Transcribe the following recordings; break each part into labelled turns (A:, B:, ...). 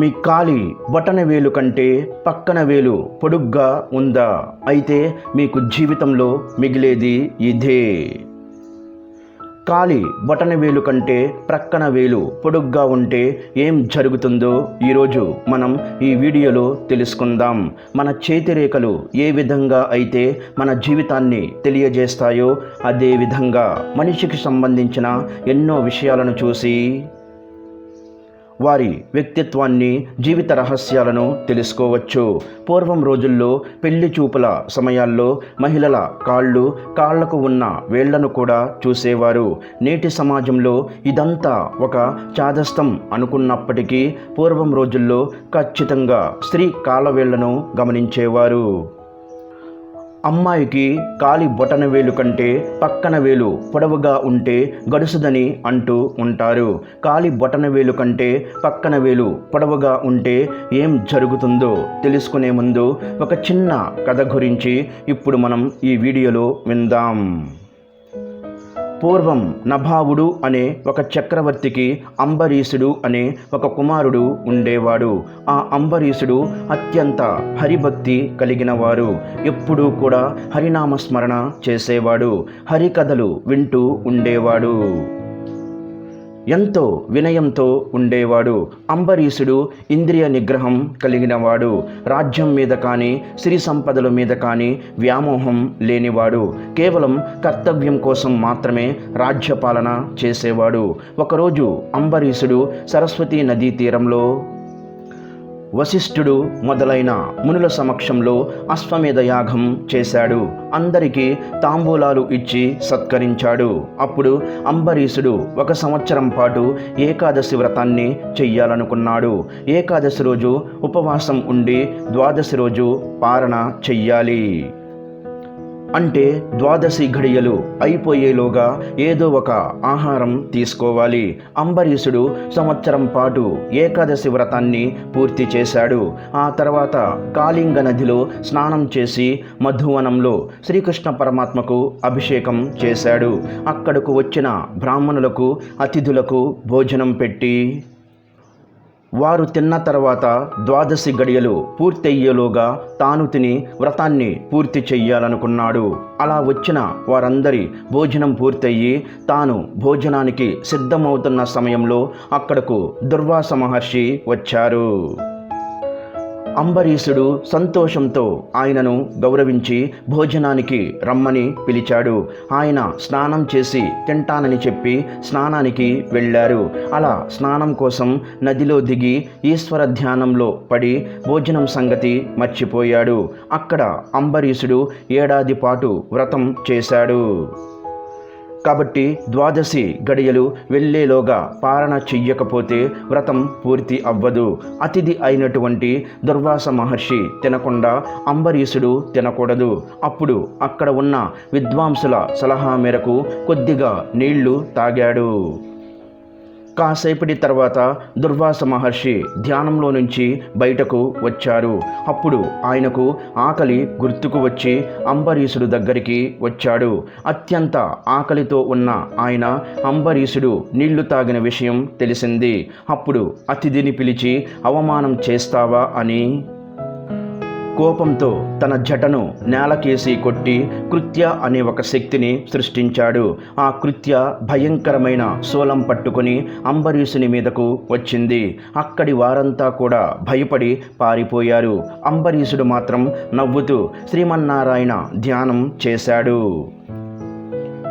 A: మీ కాలి బటన వేలు కంటే పక్కన వేలు పొడుగ్గా ఉందా? అయితే మీకు జీవితంలో మిగిలేది ఇదే. కాలి బటన వేలు కంటే ప్రక్కన వేలు పొడుగ్గా ఉంటే ఏం జరుగుతుందో ఈరోజు మనం ఈ వీడియోలో తెలుసుకుందాం. మన చేతి రేఖలు ఏ విధంగా అయితే మన జీవితాన్ని తెలియజేస్తాయో అదే విధంగా మనిషికి సంబంధించిన ఎన్నో విషయాలను చూసి వారి వ్యక్తిత్వాన్ని జీవిత రహస్యాలను తెలుసుకోవచ్చు. పూర్వం రోజుల్లో పెళ్ళి చూపుల సమయాల్లో మహిళల కాళ్ళు కాళ్ళకు ఉన్న వేళ్ళను కూడా చూసేవారు. నేటి సమాజంలో ఇదంతా ఒక చాదస్తం అనుకున్నప్పటికీ పూర్వం రోజుల్లో ఖచ్చితంగా స్త్రీ కాళ్ళవేళ్ళను గమనించేవారు. అమ్మాయికి కాలి బొటన వేలు కంటే పక్కన వేలు పొడవుగా ఉంటే గడుసుదని అంటూ ఉంటారు. కాలి బొటన వేలు కంటే పక్కన వేలు పొడవుగా ఉంటే ఏం జరుగుతుందో తెలుసుకునే ముందు ఒక చిన్న కథ గురించి ఇప్పుడు మనం ఈ వీడియోలో విందాం. పూర్వం నభావుడు అనే ఒక చక్రవర్తికి అంబరీషుడు అనే ఒక కుమారుడు ఉండేవాడు. ఆ అంబరీషుడు అత్యంత హరిభక్తి కలిగినవారు. ఎప్పుడూ కూడా హరినామస్మరణ చేసేవాడు. హరికథలు వింటూ ఉండేవాడు. ఎంతో వినయంతో ఉండేవాడు. అంబరీషుడు ఇంద్రియ నిగ్రహం కలిగినవాడు. రాజ్యం మీద కానీ సిరి సంపదల మీద కానీ వ్యామోహం లేనివాడు. కేవలం కర్తవ్యం కోసం మాత్రమే రాజ్యపాలన చేసేవాడు. ఒకరోజు అంబరీషుడు సరస్వతీ నదీ తీరంలో వశిష్ఠుడు మొదలైన మునుల సమక్షంలో అశ్వమేధ యాగం చేశాడు. అందరికీ తాంబూలాలు ఇచ్చి సత్కరించాడు. అప్పుడు అంబరీషుడు ఒక సంవత్సరం పాటు ఏకాదశి వ్రతాన్ని చెయ్యాలనుకున్నాడు. ఏకాదశి రోజు ఉపవాసం ఉండి ద్వాదశి రోజు పారణ చెయ్యాలి. అంటే ద్వాదశి ఘడియలు అయిపోయేలోగా ఏదో ఒక ఆహారం తీసుకోవాలి. అంబరీషుడు సంవత్సరం పాటు ఏకాదశి వ్రతాన్ని పూర్తి చేశాడు. ఆ తర్వాత కాళింగ నదిలో స్నానం చేసి మధువనంలో శ్రీకృష్ణ పరమాత్మకు అభిషేకం చేశాడు. అక్కడకు వచ్చిన బ్రాహ్మణులకు అతిథులకు భోజనం పెట్టి వారు తిన్న తర్వాత ద్వాదశి గడియలు పూర్తయ్యేలోగా తాను తిని వ్రతాన్ని పూర్తి చెయ్యాలనుకున్నాడు. అలా వచ్చిన వారందరి భోజనం పూర్తయ్యి తాను భోజనానికి సిద్ధమవుతున్న సమయంలో అక్కడకు దుర్వాస మహర్షి వచ్చారు. అంబరీషుడు సంతోషంతో ఆయనను గౌరవించి భోజనానికి రమ్మని పిలిచాడు. ఆయన స్నానం చేసి తింటానని చెప్పి స్నానానికి వెళ్ళారు. అలా స్నానం కోసం నదిలో దిగి ఈశ్వర ధ్యానంలో పడి భోజనం సంగతి మర్చిపోయాడు. అక్కడ అంబరీషుడు ఏడాది పాటు వ్రతం చేశాడు. కాబట్టి ద్వాదశి గడియలు వెళ్ళేలోగా పారణ చెయ్యకపోతే వ్రతం పూర్తి అవ్వదు. అతిథి అయినటువంటి దుర్వాస మహర్షి తినకుండా అంబరీషుడు తినకూడదు. అప్పుడు అక్కడ ఉన్న విద్వాంసుల సలహా మేరకు కొద్దిగా నీళ్ళు తాగాడు. కాసేపటి తర్వాత దుర్వాస మహర్షి ధ్యానంలో నుంచి బయటకు వచ్చారు. అప్పుడు ఆయనకు ఆకలి గుర్తుకు వచ్చి అంబరీషుడు దగ్గరికి వచ్చాడు. అత్యంత ఆకలితో ఉన్న ఆయన అంబరీషుడు నీళ్ళు తాగిన విషయం తెలిసింది. అప్పుడు అతిథిని పిలిచి అవమానం చేస్తావా? అని కోపంతో తన జటను నేలకేసి కొట్టి కృత్య అనే ఒక శక్తిని సృష్టించాడు. ఆ కృత్య భయంకరమైన శూలం పట్టుకుని అంబరీషుని మీదకు వచ్చింది. అక్కడి వారంతా కూడా భయపడి పారిపోయారు. అంబరీషుడు మాత్రం నవ్వుతూ శ్రీమన్నారాయణ ధ్యానం చేశాడు.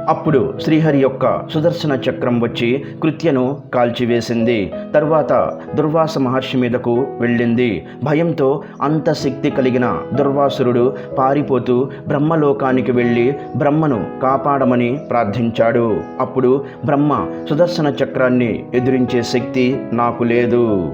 A: అప్పుడు శ్రీహరి యొక్క సుదర్శన చక్రం వచ్చి కృత్యను కాల్చివేసింది. తర్వాత దుర్వాస మహర్షి మీదకు వెళ్ళింది. భయంతో అంత శక్తి కలిగిన దుర్వాసురుడు పారిపోతూ బ్రహ్మలోకానికి వెళ్ళి బ్రహ్మను కాపాడమని ప్రార్థించాడు. అప్పుడు బ్రహ్మ సుదర్శన చక్రాన్ని ఎదిరించే శక్తి నాకు లేదు.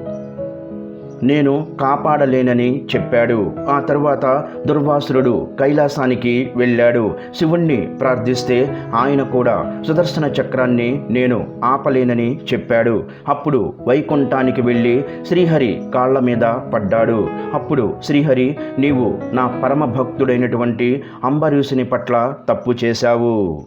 A: నేను కాపాడలేనని చెప్పాడు. ఆ తర్వాత దుర్వాసురుడు కైలాసానికి వెళ్ళాడు. శివుణ్ణి ప్రార్థిస్తే ఆయన కూడా సుదర్శన చక్రాన్ని నేను ఆపలేనని చెప్పాడు. అప్పుడు వైకుంఠానికి వెళ్ళి శ్రీహరి కాళ్ళ మీద పడ్డాడు. అప్పుడు శ్రీహరి నీవు నా పరమ భక్తుడైనటువంటి అంబరీషుని పట్ల తప్పు చేశావు.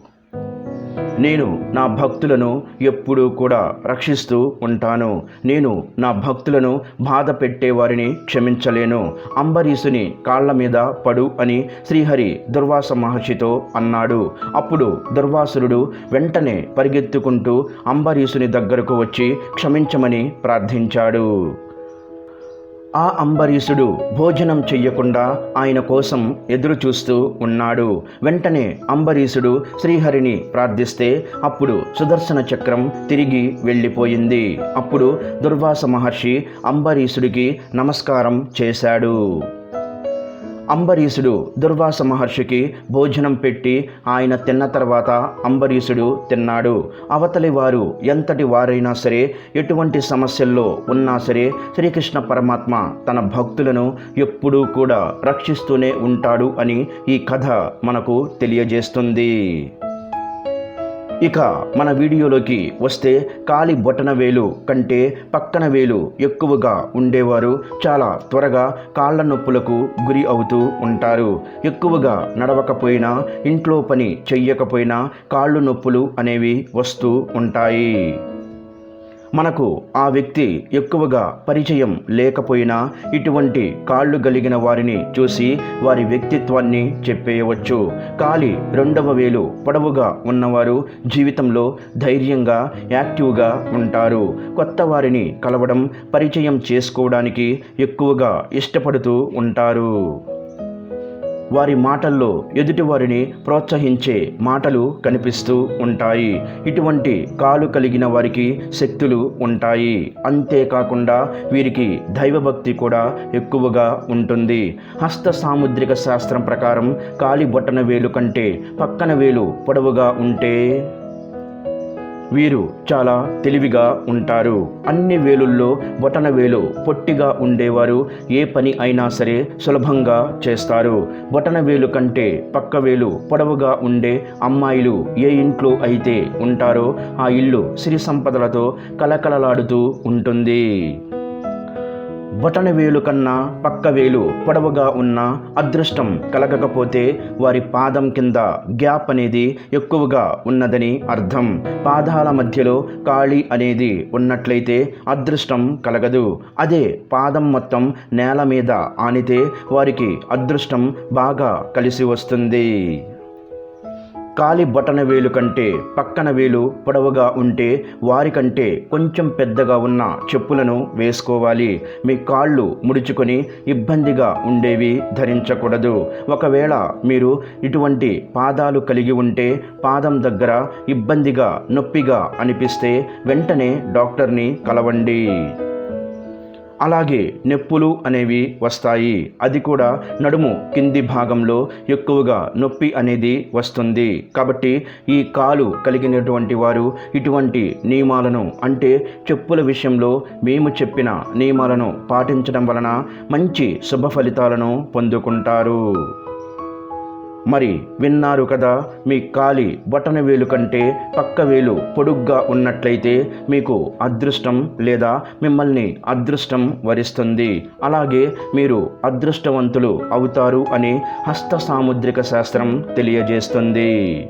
A: నేను నా భక్తులను ఎప్పుడూ కూడా రక్షిస్తూ ఉంటాను. నేను నా భక్తులను బాధ పెట్టేవారిని క్షమించలేను. అంబరీషుని కాళ్ళ మీద పడు అని శ్రీహరి దుర్వాస మహర్షితో అన్నాడు. అప్పుడు దుర్వాసురుడు వెంటనే పరిగెత్తుకుంటూ అంబరీషుని దగ్గరకు వచ్చి క్షమించమని ప్రార్థించాడు. ఆ అంబరీషుడు భోజనం చెయ్యకుండా ఆయన కోసం ఎదురు చూస్తూ ఉన్నాడు. వెంటనే అంబరీషుడు శ్రీహరిని ప్రార్థిస్తే అప్పుడు సుదర్శన చక్రం తిరిగి వెళ్ళిపోయింది. అప్పుడు దుర్వాస మహర్షి అంబరీషుడికి నమస్కారం చేశాడు. అంబరీషుడు దుర్వాస మహర్షికి భోజనం పెట్టి ఆయన తిన్న తర్వాత అంబరీషుడు తిన్నాడు. అవతలి వారు ఎంతటి వారైనా సరే ఎటువంటి సమస్యల్లో ఉన్నా సరే శ్రీకృష్ణ పరమాత్మ తన భక్తులను ఎప్పుడూ కూడా రక్షిస్తూనే ఉంటాడు అని ఈ కథ మనకు తెలియజేస్తుంది. ఇక మన వీడియోలోకి వస్తే కాలి బొటన వేలు కంటే పక్కన వేలు ఎక్కువగా ఉండేవారు. చాలా త్వరగా కాళ్ళ నొప్పులకు గురి అవుతూ ఉంటారు. ఎక్కువగా నడవకపోయినా ఇంట్లో పని చెయ్యకపోయినా కాళ్ళు నొప్పులు అనేవి వస్తూ ఉంటాయి. మనకు ఆ వ్యక్తి ఎక్కువగా పరిచయం లేకపోయినా ఇటువంటి కాళ్ళు కలిగిన వారిని చూసి వారి వ్యక్తిత్వాన్ని చెప్పేయవచ్చు. కాలి రెండవ వేలు పొడవుగా ఉన్నవారు జీవితంలో ధైర్యంగా యాక్టివ్గా ఉంటారు. కొత్త వారిని కలవడం పరిచయం చేసుకోవడానికి ఎక్కువగా ఇష్టపడుతూ ఉంటారు. వారి మాటల్లో ఎదుటివారిని ప్రోత్సహించే మాటలు కనిపిస్తూ ఉంటాయి. ఇటువంటి కాలు కలిగిన వారికి శక్తులు ఉంటాయి. అంతేకాకుండా వీరికి దైవభక్తి కూడా ఎక్కువగా ఉంటుంది. హస్త సాముద్రిక శాస్త్రం ప్రకారం కాలి బొట్టన వేలు కంటే పక్కన వేలు పొడవుగా ఉంటే వీరు చాలా తెలివిగా ఉంటారు. అన్ని వేలుల్లో బొటన వేలు పొట్టిగా ఉండేవారు. ఏ పని అయినా సరే సులభంగా చేస్తారు. బొటన వేలు కంటే పక్క వేలు పొడవుగా ఉండే అమ్మాయిలు ఏ ఇంట్లో అయితే ఉంటారో ఆ ఇల్లు సిరి సంపదలతో కలకలలాడుతూ ఉంటుంది. బొటన వేలు కన్నా పక్క వేలు పొడవుగా ఉన్న అదృష్టం కలగకపోతే వారి పాదం కింద గ్యాప్ అనేది ఎక్కువగా ఉన్నదని అర్థం. పాదాల మధ్యలో ఖాళీ అనేది ఉన్నట్లయితే అదృష్టం కలగదు. అదే పాదం మొత్తం నేల మీద ఆనితే వారికి అదృష్టం బాగా కలిసి వస్తుంది. కాలి బొటన వేలు కంటే పక్కన వేలు పొడవుగా ఉంటే వారికంటే కొంచెం పెద్దగా ఉన్న చెప్పులను వేసుకోవాలి. మీ కాళ్ళు ముడుచుకొని ఇబ్బందిగా ఉండేవి ధరించకూడదు. ఒకవేళ మీరు ఇటువంటి పాదాలు కలిగి ఉంటే పాదం దగ్గర ఇబ్బందిగా నొప్పిగా అనిపిస్తే వెంటనే డాక్టర్ని కలవండి. అలాగే నొప్పులు అనేవి వస్తాయి. అది కూడా నడుము కింది భాగంలో ఎక్కువగా నొప్పి అనేది వస్తుంది. కాబట్టి ఈ కాలు కలిగినటువంటి వారు ఇటువంటి నియమాలను అంటే చెప్పుల విషయంలో మేము చెప్పిన నియమాలను పాటించడం వలన మంచి శుభ ఫలితాలను పొందుకుంటారు. మరి విన్నారు కదా మీ కాలి బొటన వేలు కంటే పక్క వేలు పొడుగ్గా ఉన్నట్లయితే మీకు అదృష్టం లేదా మిమ్మల్ని అదృష్టం వరిస్తుంది. అలాగే మీరు అదృష్టవంతులు అవుతారు అని హస్త సాముద్రిక శాస్త్రం తెలియజేస్తుంది.